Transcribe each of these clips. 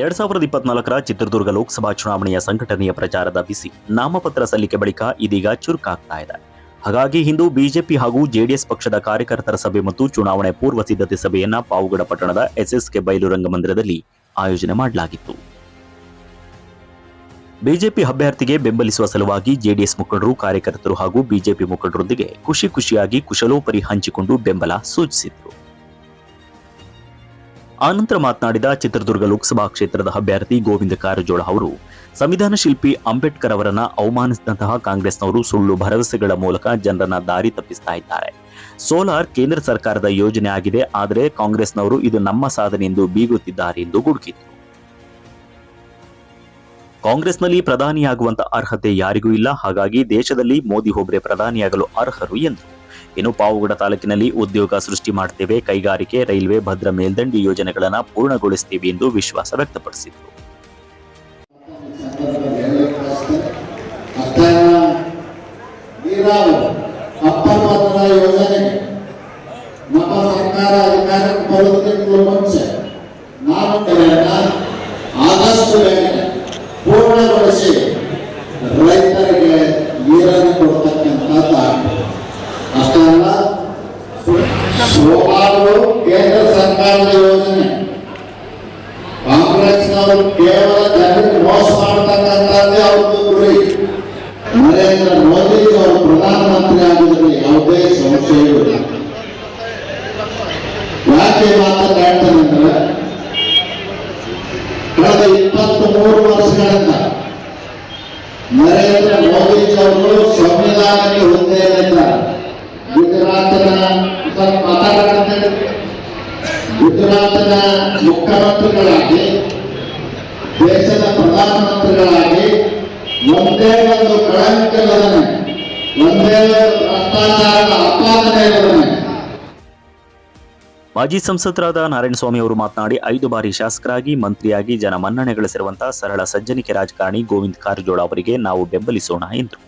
ಎರಡ್ ಸಾವಿರದ ಇಪ್ಪತ್ನಾಲ್ಕರ ಚಿತ್ರದುರ್ಗ ಲೋಕಸಭಾ ಚುನಾವಣೆಯ ಸಂಘಟನೆಯ ಪ್ರಚಾರದ ಬಿಸಿ ನಾಮಪತ್ರ ಸಲ್ಲಿಕೆ ಬಳಿಕ ಇದೀಗ ಚುರುಕಾಗ್ತಾ ಇದೆ. ಹಾಗಾಗಿ ಇಂದು ಬಿಜೆಪಿ ಹಾಗೂ ಜೆಡಿಎಸ್ ಪಕ್ಷದ ಕಾರ್ಯಕರ್ತರ ಸಭೆ ಮತ್ತು ಚುನಾವಣೆ ಪೂರ್ವ ಸಿದ್ಧತೆ ಸಭೆಯನ್ನ ಪಾವುಗಡ ಪಟ್ಟಣದ ಎಸ್ಎಸ್ಕೆ ಬಯಲು ರಂಗಮಂದಿರದಲ್ಲಿ ಆಯೋಜನೆ ಮಾಡಲಾಗಿತ್ತು. ಬಿಜೆಪಿ ಅಭ್ಯರ್ಥಿಗೆ ಬೆಂಬಲಿಸುವ ಸಲುವಾಗಿ ಜೆಡಿಎಸ್ ಮುಖಂಡರು, ಕಾರ್ಯಕರ್ತರು ಹಾಗೂ ಬಿಜೆಪಿ ಮುಖಂಡರೊಂದಿಗೆ ಖುಷಿ ಖುಷಿಯಾಗಿ ಕುಶಲೋಪರಿ ಹಂಚಿಕೊಂಡು ಬೆಂಬಲ ಸೂಚಿಸಿದರು. ಆನಂತರ ಮಾತನಾಡಿದ ಚಿತ್ರದುರ್ಗ ಲೋಕಸಭಾ ಕ್ಷೇತ್ರದ ಅಭ್ಯರ್ಥಿ ಗೋವಿಂದ ಕಾರಜೋಳ ಅವರು, ಸಂವಿಧಾನ ಶಿಲ್ಪಿ ಅಂಬೇಡ್ಕರ್ ಅವರನ್ನ ಅವಮಾನಿಸಿದಂತಹ ಕಾಂಗ್ರೆಸ್ನವರು ಸುಳ್ಳು ಭರವಸೆಗಳ ಮೂಲಕ ಜನರನ್ನ ದಾರಿ ತಪ್ಪಿಸ್ತಾ ಇದ್ದಾರೆ. ಸೋಲಾರ್ ಕೇಂದ್ರ ಸರ್ಕಾರದ ಯೋಜನೆ ಆಗಿದೆ, ಆದರೆ ಕಾಂಗ್ರೆಸ್ನವರು ಇದು ನಮ್ಮ ಸಾಧನೆ ಎಂದು ಬೀಗುತ್ತಿದ್ದಾರೆ ಎಂದು ಗುಡುಕಿದರು. ಕಾಂಗ್ರೆಸ್ನಲ್ಲಿ ಪ್ರಧಾನಿಯಾಗುವಂತ ಅರ್ಹತೆ ಯಾರಿಗೂ ಇಲ್ಲ, ಹಾಗಾಗಿ ದೇಶದಲ್ಲಿ ಮೋದಿ ಒಬ್ಬರೇ ಪ್ರಧಾನಿಯಾಗಲು ಅರ್ಹರು ಎಂದರು. ಇನ್ನು ಪಾವುಗಡ ತಾಲೂಕಿನಲ್ಲಿ ಉದ್ಯೋಗ ಸೃಷ್ಟಿ ಮಾಡ್ತೇವೆ. ಕೈಗಾರಿಕೆ, ರೈಲ್ವೆ, ಭದ್ರ ಮೇಲ್ದಂಡಿ ಯೋಜನೆಗಳನ್ನು ಪೂರ್ಣಗೊಳಿಸುತ್ತೇವೆ ಎಂದು ವಿಶ್ವಾಸ ವ್ಯಕ್ತಪಡಿಸಿದರು. ನೀರಾವರಿ. ಸೋಮಾರು ಕೇಂದ್ರ ಸರ್ಕಾರದ ಯೋಜನೆ. ಕಾಂಗ್ರೆಸ್ನವರು ಕೇವಲ ಜನರಿಗೆ ಮೋಸ ಮಾಡ್ತಕ್ಕಂಥದ್ದೇ ಅವ್ರದ್ದು ಗುರಿ. ನರೇಂದ್ರ ಮೋದಿ ಅವರು ಪ್ರಧಾನಮಂತ್ರಿ ಆಗುವುದರಲ್ಲಿ ಯಾವುದೇ ಸಂಶಯವಿಲ್ಲ ಯಾಕೆ ಮಾತನ್ನ ಹೇಳ್ತೇನೆ ಅಂದ್ರೆ, ಕಳೆದ ಇಪ್ಪತ್ತ್ ಮೂರು ವರ್ಷಗಳಿಂದ ನರೇಂದ್ರ ಮೋದಿಜಿ ಅವರು ಸಂವಿಧಾನಕ್ಕೆ ಗುಜರಾತಿನ ಮುಖ್ಯಮಂತ್ರಿಗಳಾಗಿ, ದೇಶದ ಪ್ರಧಾನಮಂತ್ರಿಗಳಾಗಿ ಒಂದೇ ಒಂದು ಕಳಂಕವಿಲ್ಲದನೆ ಒಂದೇ ಒಂದು ಭ್ರಷ್ಟಾಚಾರದ ಇಲ್ಲದನೆ ಮಾಜಿ ಸಂಸದರಾದ ನಾರಾಯಣಸ್ವಾಮಿ ಅವರು ಮಾತನಾಡಿ, ಐದು ಬಾರಿ ಶಾಸಕರಾಗಿ, ಮಂತ್ರಿಯಾಗಿ ಜನ ಮನ್ನಣೆ ಗಳಿಸಿರುವಂತಹ ಸರಳ, ಸಜ್ಜನಿಕೆ ರಾಜಕಾರಣಿ ಗೋವಿಂದ್ ಕಾರಜೋಳ ಅವರಿಗೆ ನಾವು ಬೆಂಬಲಿಸೋಣ ಎಂದರು.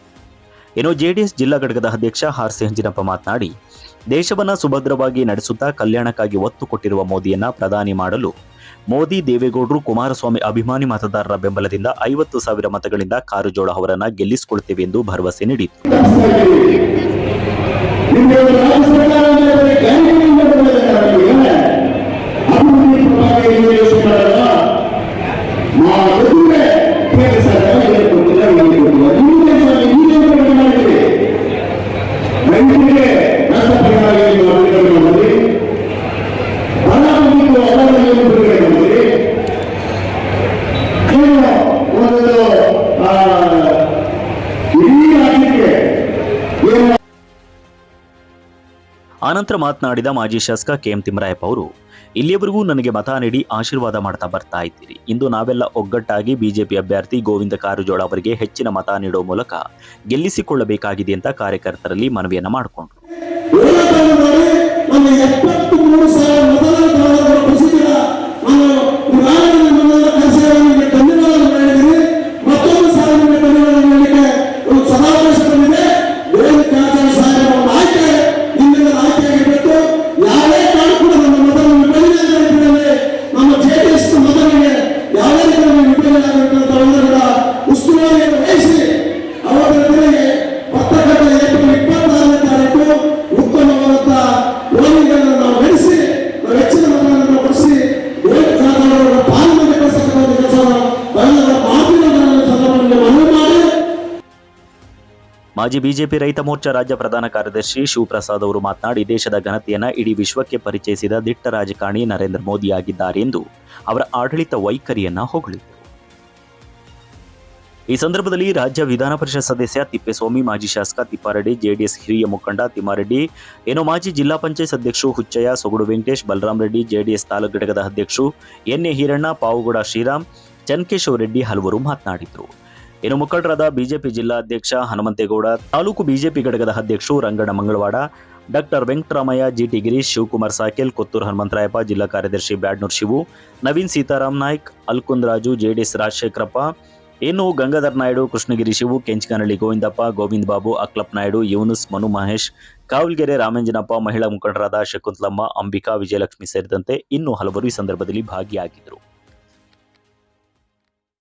ಇನ್ನು ಜೆಡಿಎಸ್ ಜಿಲ್ಲಾ ಘಟಕದ ಅಧ್ಯಕ್ಷ ಆರ್ ಮಾತನಾಡಿ, ದೇಶವನ್ನ ಸುಭದ್ರವಾಗಿ ನಡೆಸುತ್ತಾ ಕಲ್ಯಾಣಕ್ಕಾಗಿ ಒತ್ತು ಕೊಟ್ಟಿರುವ ಮೋದಿಯನ್ನ ಪ್ರಧಾನಿ ಮಾಡಲು ಮೋದಿ, ದೇವೇಗೌಡರು, ಕುಮಾರಸ್ವಾಮಿ ಅಭಿಮಾನಿ ಮತದಾರರ ಬೆಂಬಲದಿಂದ ಐವತ್ತು ಸಾವಿರ ಮತಗಳಿಂದ ಕಾರುಜೋಳ ಅವರನ್ನ ಗೆಲ್ಲಿಸಿಕೊಳ್ಳುತ್ತೇವೆ ಎಂದು ಭರವಸೆ ನೀಡಿದರು ಆನಂತರ ಮಾತನಾಡಿದ ಮಾಜಿ ಶಾಸಕ ಕೆಎಂ ತಿಮ್ಮರಾಯಪ್ಪ ಅವರು, ಇಲ್ಲಿಯವರೆಗೂ ನನಗೆ ಮತ ನೀಡಿ ಆಶೀರ್ವಾದ ಮಾಡ್ತಾ ಬರ್ತಾ ಇದ್ದೀರಿ. ಇಂದು ನಾವೆಲ್ಲ ಒಗ್ಗಟ್ಟಾಗಿ ಬಿಜೆಪಿ ಅಭ್ಯರ್ಥಿ ಗೋವಿಂದ ಕಾರಜೋಳ ಅವರಿಗೆ ಹೆಚ್ಚಿನ ಮತ ನೀಡುವ ಮೂಲಕ ಗೆಲ್ಲಿಸಿಕೊಳ್ಳಬೇಕಾಗಿದೆ ಅಂತ ಕಾರ್ಯಕರ್ತರಲ್ಲಿ ಮನವಿಯನ್ನು ಮಾಡಿಕೊಂಡ್ರು. ಮಾಜಿ ಬಿಜೆಪಿ ರೈತ ಮೋರ್ಚಾ ರಾಜ್ಯ ಪ್ರಧಾನ ಕಾರ್ಯದರ್ಶಿ ಶಿವಪ್ರಸಾದ್ ಅವರು ಮಾತನಾಡಿ, ದೇಶದ ಘನತೆಯನ್ನು ಇಡೀ ವಿಶ್ವಕ್ಕೆ ಪರಿಚಯಿಸಿದ ದಿಟ್ಟ ರಾಜಕಾರಣಿ ನರೇಂದ್ರ ಮೋದಿ ಆಗಿದ್ದಾರೆ ಎಂದು ಅವರ ಆಡಳಿತ ವೈಖರಿಯನ್ನ ಹೊಗಳಿದರು ಈ ಸಂದರ್ಭದಲ್ಲಿ ರಾಜ್ಯ ವಿಧಾನ ಪರಿಷತ್ ಸದಸ್ಯ ತಿಪ್ಪೇಸ್ವಾಮಿ, ಮಾಜಿ ಶಾಸಕ ತಿಪ್ಪಾರೆಡ್ಡಿ, ಜೆಡಿಎಸ್ ಹಿರಿಯ ಮುಖಂಡ ತಿಮ್ಮಾರೆಡ್ಡಿ ಏನೋ ಮಾಜಿ ಜಿಲ್ಲಾ ಪಂಚಾಯತ್ ಅಧ್ಯಕ್ಷರು ಹುಚ್ಚಯ್ಯ, ಸೊಗಡು ವೆಂಕಟೇಶ್ ಬಲರಾಮ್ ರೆಡ್ಡಿ, ಜೆಡಿಎಸ್ ತಾಲೂಕು ಘಟಕದ ಅಧ್ಯಕ್ಷರು ಎನ್ಎ ಹಿರಣ್ಣ, ಪಾವುಗೌಡ ಶ್ರೀರಾಮ್, ಚನ್ಕೇಶವ ರೆಡ್ಡಿ ಹಲವರು ಮಾತನಾಡಿದರು. ಇನ್ನು ಮುಖಂಡರಾದ ಬಿಜೆಪಿ ಜಿಲ್ಲಾಧ್ಯಕ್ಷ ಹನುಮಂತೇಗೌಡ, ತಾಲೂಕು ಬಿಜೆಪಿ ಘಟಕದ ಅಧ್ಯಕ್ಷರು Ranganna Mangalavada, doctor Venkataramaiah, G T Girish, Shivakumar Sakel, Kotturu Hanumantharayappa, ಜಿಲ್ಲಾ ಕಾರ್ಯದರ್ಶಿ ಬ್ಯಾಡ್ನೂರ್ ಶಿವು, ನವೀನ್ ಸೀತಾರಾಮ್ ನಾಯ್ಕ್ ಅಲ್ಕುಂದ್ರಾಜು ಜೆಡಿಎಸ್ ರಾಜಶೇಖರಪ್ಪ, ಇನ್ನು ಗಂಗಾಧರ್ ನಾಯ್ಡು, ಕೃಷ್ಣಗಿರಿ ಶಿವು ಕೆಂಚಕನಹಳ್ಳಿ ಗೋವಿಂದಪ್ಪ, ಗೋವಿಂದ ಬಾಬು ಅಕ್ಲಪ್ ನಾಯ್ಡು, ಯೂನುಸ್, ಮನು ಮಹೇಶ್, ಕಾವಲ್ಗೆರೆ ರಾಮಂಜನಪ್ಪ, ಮಹಿಳಾ ಮುಖಂಡರಾದ ಶಕುಂತಲಮ್ಮ, ಅಂಬಿಕಾ, ವಿಜಯಲಕ್ಷ್ಮಿ ಸೇರಿದಂತೆ ಇನ್ನೂ ಹಲವರು ಈ ಸಂದರ್ಭದಲ್ಲಿ ಭಾಗಿಯಾಗಿದ್ದರು.